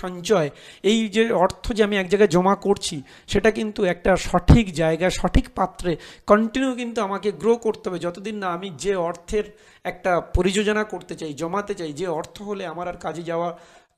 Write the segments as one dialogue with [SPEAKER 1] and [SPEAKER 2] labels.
[SPEAKER 1] সঞ্চয়। এই যে অর্থ যে আমি এক জায়গায় জমা করছি, সেটা কিন্তু একটা সঠিক জায়গায় সঠিক পাত্রে কন্টিনিউ কিন্তু আমাকে গ্রো করতে হবে। যতদিন না আমি যে অর্থের একটা পরিযোজনা করতে চাই, জমাতে চাই, যে অর্থ হলে আমার আর কাজে যাওয়া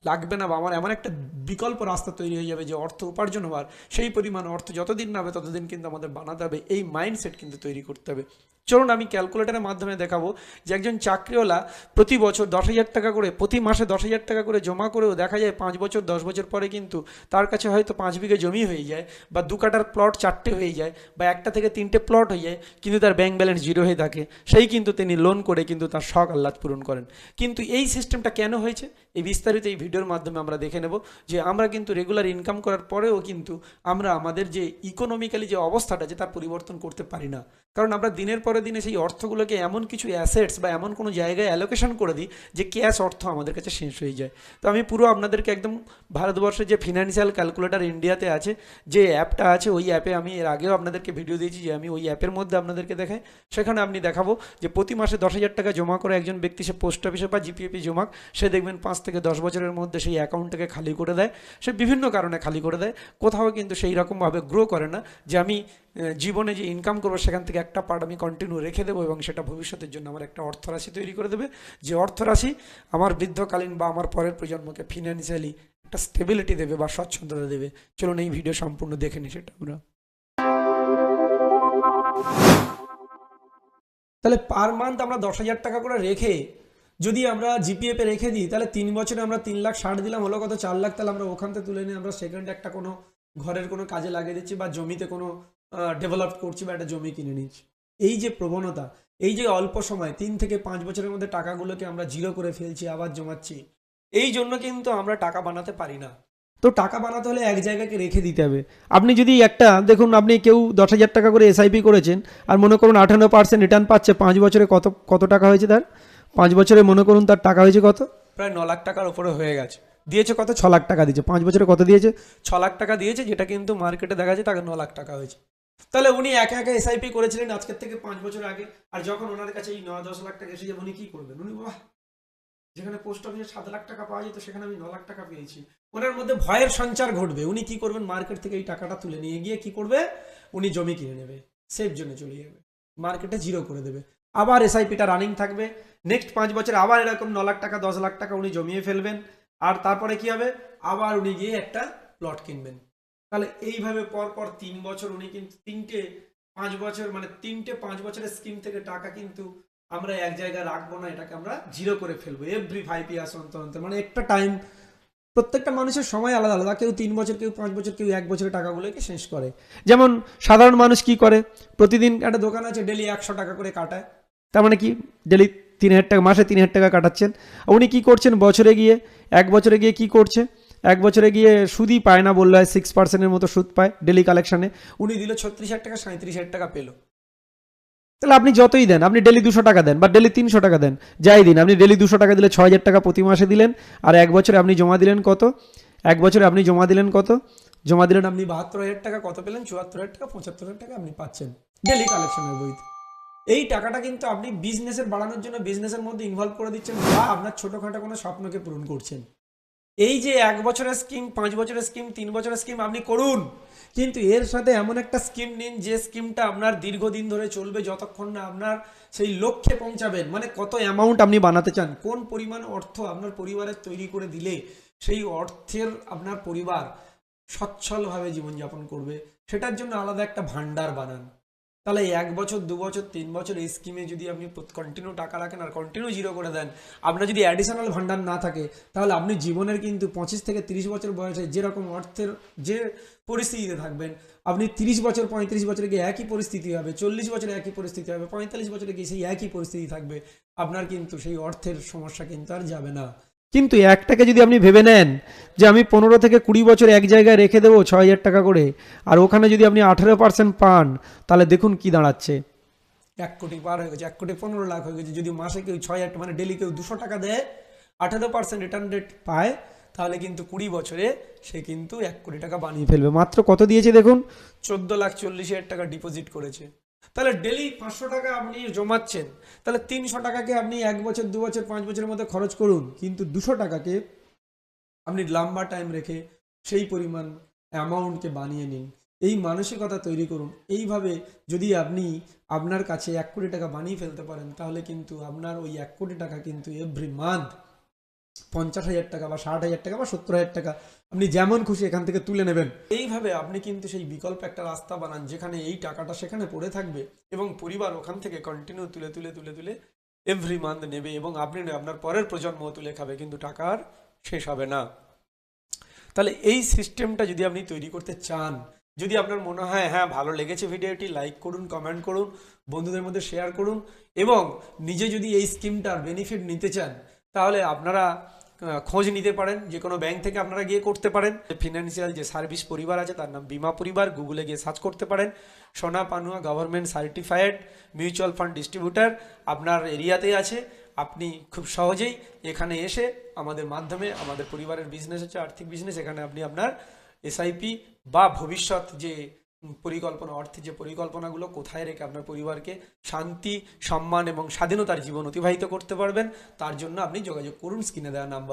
[SPEAKER 1] লাগবে না বা আমার এমন একটা বিকল্প রাস্তা তৈরি হয়ে যাবে যে অর্থ উপার্জন হওয়ার, সেই পরিমাণ অর্থ যতদিন না হবে ততদিন কিন্তু আমাদের বানাতে হবে। এই মাইন্ডসেট কিন্তু তৈরি করতে হবে। চলুন আমি ক্যালকুলেটারের মাধ্যমে দেখাবো যে একজন চাকরিওয়ালা প্রতি বছর দশ হাজার টাকা করে, প্রতি মাসে দশ হাজার টাকা করে জমা করেও দেখা যায় পাঁচ বছর, দশ বছর পরে কিন্তু তার কাছে হয়তো পাঁচ বিঘে জমি হয়ে যায় বা দু কাটার প্লট চারটে হয়ে যায় বা একটা থেকে তিনটে প্লট হয়ে যায়, কিন্তু তার ব্যাংক ব্যালেন্স জিরো হয়ে থাকে। সেই কিন্তু তিনি লোন করে কিন্তু তার শখ আহ্লাদ পূরণ করেন। কিন্তু এই সিস্টেমটা কেন হয়েছে? এই বিস্তারিত এই ভিডিওর মাধ্যমে আমরা দেখে নেব যে আমরা কিন্তু রেগুলার ইনকাম করার পরেও কিন্তু আমরা আমাদের যে ইকোনমিক্যালি যে অবস্থাটা আছে তার পরিবর্তন করতে পারি না। কারণ আমরা দিনের পরে দিনে সেই অর্থগুলোকে এমন কিছু অ্যাসেটস বা এমন কোনো জায়গায় অ্যালোকেশন করে দিই যে ক্যাশ অর্থ আমাদের কাছে শেষ হয়ে যায়। তো আমি পুরো আপনাদেরকে একদম ভারতবর্ষের যে ফিনান্সিয়াল ক্যালকুলেটার ইন্ডিয়াতে আছে, যে অ্যাপটা আছে, ওই অ্যাপে আমি এর আগেও আপনাদেরকে ভিডিও দিয়েছি যে আমি ওই অ্যাপের মধ্যে আপনাদেরকে দেখাই। সেখানে আপনি দেখাবো যে প্রতি মাসে দশ হাজার টাকা জমা করে একজন ব্যক্তি সে পোস্ট অফিসে বা জিপিএপি জমা সে দেখবেন পাঁচ থেকে দশ বছরের মধ্যে সেই অ্যাকাউন্টটাকে খালি করে দেয়। সে বিভিন্ন কারণে খালি করে দেয়, কোথাও কিন্তু সেই রকমভাবে গ্রো করে না যে আমি জীবনে যে ইনকাম করব সেখান থেকে একটা পার্ট আমি কন্টিনিউ রেখে দেবো এবং সেটা ভবিষ্যতের জন্য আমার একটা অর্থরাশি তৈরি করে দেবে। যে অর্থরাশি আমার বৃদ্ধকালীন বা আমার পরের প্রজন্মকে ফিনান্সিয়ালি একটা স্টেবিলিটি দেবে বা স্বচ্ছন্দতা দেবে। চলুন এই ভিডিও সম্পূর্ণ দেখে নিই সেটা আমরা। তাহলে পার মান্থ আমরা দশ হাজার টাকা করে রেখে যদি আমরা জিপিএফে রেখে দিই, তাহলে তিন বছরে আমরা তিন লাখ ষাট দিলাম, হলো কত? চার লাখ তাহলে আমরা ওখান থেকে তুলে নিয়ে আমরা সেকেন্ড একটা কোনো ঘরের কোনো কাজে লাগিয়ে দিচ্ছি বা জমিতে কোনো ডেভেলপ করছি বা একটা জমি কিনে নিচ্ছি। এই যে প্রবণতা এই যে অল্প সময় তিন থেকে পাঁচ বছরের মধ্যে টাকাগুলোকে আমরা জিরো করে ফেলছি আবার জমাচ্ছি এই জন্য কিন্তু আমরা টাকা বানাতে পারি না। তো টাকা বানাতে হলে এক জায়গাকে রেখে দিতে হবে। আপনি যদি একটা দেখুন আপনি কেউ দশ হাজার টাকা করে এসআইপি করেছেন আর মনে করুন আঠান্ন পার্সেন্ট রিটার্ন পাচ্ছে পাঁচ বছরে কত কত টাকা হয়েছে তার? পাঁচ বছরে মনে করুন তার টাকা হয়েছে কত? প্রায় ন লাখ টাকার উপরে হয়ে গেছে। দিয়েছে কত? ছ লাখ টাকা দিয়েছে। পাঁচ বছরে কত দিয়েছে? ছ লাখ টাকা দিয়েছে যেটা কিন্তু মার্কেটে দেখা যায় তাকে ন লাখ টাকা হয়েছে। তাহলে উনি একা একা এসআইপি করেছিলেন আজকের থেকে পাঁচ বছর আগে, আর যখন ওনার কাছে এই ন দশ লাখ টাকা এসে যাবে, উনি কি করবেন? উনি বাহ! যেখানে পোস্ট অফিসে সাত লাখ টাকা পাওয়া যেত, সেখানে আমি ন লাখ টাকা পেয়েছি। ওনার মধ্যে ভয়ের সঞ্চার ঘটবে। উনি কি করবেন? মার্কেট থেকে এই টাকাটা তুলে নিয়ে গিয়ে কি করবে? উনি জমি কিনে নেবে সেফ জন্য চলে যাবে। মার্কেটে জিরো করে দেবে। আবার এসআইপিটা রানিং থাকবে। নেক্সট পাঁচ বছর আবার এরকম ন লাখ টাকা, দশ লাখ টাকা উনি জমিয়ে ফেলবেন। আর তারপরে কি হবে? আবার উনি গিয়ে একটা প্লট কিনবেন। তাহলে এইভাবে পর পর তিন বছর উনি কিন্তু তিনটে, পাঁচ বছর মানে তিনটে, পাঁচ বছরের স্কিম থেকে টাকা কিন্তু আমরা এক জায়গায় রাখব না, এটাকে আমরা জিরো করে ফেলব এভরি ফাইভ ইয়ার্স অন্তর অন্তর মানে একটা টাইম প্রত্যেকটা মানুষের সময় আলাদা আলাদা, কেউ তিন বছর, কেউ পাঁচ বছর, কেউ এক বছরের টাকাগুলোকে শেষ করে। যেমন সাধারণ মানুষ কি করে? প্রতিদিন একটা দোকান আছে ডেলি একশো টাকা করে কাটায়, তার মানে কি? ডেলি তিন হাজার টাকা, মাসে তিন হাজার টাকা কাটাচ্ছেন। উনি কি করছেন? বছরে গিয়ে, এক বছরে গিয়ে কি করছে? এক বছরে গিয়ে সুদই পায় না বলল হয় সিক্স পার্সেন্টের মতো সুদ পায় ডেলি কালেকশনে উনি দিল ছত্রিশ হাজার টাকা সাঁত্রিশ হাজার টাকা পেল। তাহলে আপনি যতই দেন আপনি ডেলি দুশো টাকা দেন বা ডেলি তিনশো টাকা দেন যাই দিন আপনি ডেলি দুশো টাকা দিলে ছ হাজার টাকা প্রতি মাসে দিলেন আর এক বছরে আপনি জমা দিলেন কত? এক বছরে আপনি জমা দিলেন কত? জমা দিলেন আপনি বাহাত্তর হাজার টাকা কত পেলেন? চুয়াত্তর হাজার টাকা পঁচাত্তর হাজার টাকা আপনি পাচ্ছেন ডেলি কালেকশনের বইতে। এই টাকাটা কিন্তু আপনি বিজনেসের বাড়ানোর জন্য বিজনেসের মধ্যে ইনভলভ করে দিচ্ছেন বা আপনার ছোটোখাটো কোনো স্বপ্নকে পূরণ করছেন। এই যে এক বছরের স্কিম পাঁচ বছরের স্কিম তিন বছরের স্কিম আপনি করুন। কিন্তু এর সাথে এমন একটা স্কিম নিন, যে স্কিমটা আপনার দীর্ঘদিন ধরে চলবে যতক্ষণ না আপনার সেই লক্ষ্যে পৌঁছাবেন। মানে কত অ্যামাউন্ট আপনি বানাতে চান, কোন পরিমাণ অর্থ আপনার পরিবারের তৈরি করে দিলে সেই অর্থের আপনার পরিবার সচ্ছলভাবে জীবনযাপন করবে, সেটার জন্য আলাদা একটা ভান্ডার বানান। তাহলে এক বছর, দু বছর, তিন বছর এই স্কিমে যদি আপনি কন্টিনিউ টাকা রাখেন আর কন্টিনিউ জিরো করে দেন, আপনার যদি অ্যাডিশনাল ভান্ডার না থাকে, তাহলে আপনি জীবনের কিন্তু পঁচিশ থেকে তিরিশ বছর বয়সে যেরকম অর্থের যে পরিস্থিতিতে থাকবেন, আপনি তিরিশ বছর, পঁয়ত্রিশ বছরে গিয়ে একই পরিস্থিতি হবে, চল্লিশ বছরে একই পরিস্থিতি হবে, পঁয়তাল্লিশ বছরে গিয়ে সেই একই পরিস্থিতি থাকবে, আপনার কিন্তু সেই অর্থের সমস্যা কিন্তু আর যাবে না। কিন্তু একটাকে যদি আপনি ভেবে নেন যে আমি পনেরো থেকে কুড়ি বছর এক জায়গায় রেখে দেবো ছ হাজার টাকা করে আর ওখানে যদি আপনি আঠেরো পার্সেন্ট পান তাহলে দেখুন কি দাঁড়াচ্ছে। এক কোটি পার হয়ে গেছে এক কোটি পনেরো লাখ হয়ে গেছে। যদি মাসে কেউ ছয় হাজার মানে ডেলি কেউ দুশো টাকা দেয় আঠেরো পার্সেন্ট রিটার্ন রেট পায় তাহলে কিন্তু কুড়ি বছরে সে কিন্তু এক কোটি টাকা বানিয়ে ফেলবে। মাত্র কত দিয়েছে দেখুন? চোদ্দ লাখ চল্লিশ হাজার টাকা ডিপোজিট করেছে। তাহলে ডেলি পাঁচশো টাকা আপনি জমাচ্ছেন, তাহলে তিনশো টাকাকে আপনি এক বছর, দু বছর, পাঁচ বছরের মধ্যে খরচ করুন, কিন্তু দুশো টাকাকে আপনি লম্বা টাইম রেখে সেই পরিমাণ অ্যামাউন্টকে বানিয়ে নিন। এই মানসিকতা তৈরি করুন। এইভাবে যদি আপনি আপনার কাছে এক কোটি টাকা বানিয়ে ফেলতে পারেন, তাহলে কিন্তু আপনার ওই এক কোটি টাকা কিন্তু এভরি মান্থ পঞ্চাশ হাজার টাকা বা ষাট হাজার টাকা বা সত্তর হাজার টাকা, আপনি যেমন খুশি এখান থেকে তুলে নেবেন। এইভাবে আপনি কিন্তু সেই বিকল্প একটা রাস্তা বানান যেখানে এই টাকাটা সেখানে পড়ে থাকবে এবং পরিবার ওখান থেকে কন্টিনিউ তুলে তুলে তুলে তুলে এভরি মান্থ নেবে এবং আপনি আপনার পরের প্রজন্ম তুলে খাবে, কিন্তু টাকার শেষ হবে না। তাহলে এই সিস্টেমটা যদি আপনি তৈরি করতে চান, যদি আপনার মনে হয় হ্যাঁ ভালো লেগেছে ভিডিওটি লাইক করুন কমেন্ট করুন, বন্ধুদের মধ্যে শেয়ার করুন এবং নিজে যদি এই স্কিমটার বেনিফিট নিতে চান তাহলে আপনারা খোঁজ নিতে পারেন, যে কোনো ব্যাংক থেকে আপনারা গিয়ে করতে পারেন। ফিনান্সিয়াল যে সার্ভিস পরিবার আছে, তার নাম বিমা পরিবার গুগলে গিয়ে সার্চ করতে পারেন। Sona Panua government certified mutual fund distributor আপনার এরিয়াতে আছে। আপনি খুব সহজেই এখানে এসে আমাদের মাধ্যমে, আমাদের পরিবারের বিজনেস হচ্ছে আর্থিক বিজনেস এখানে আপনি আপনার এসআইপি বা ভবিষ্যৎ যে পরিকল্পনা, অর্থে যে পরিকল্পনাগুলো কোথায় রেখে আপনার পরিবারকে শান্তি, সম্মান এবং স্বাধীনতার জীবন অতিবাহিত করতে পারবেন, তার জন্য আপনি যোগাযোগ করুন, স্ক্রিনে দেওয়া নাম্বার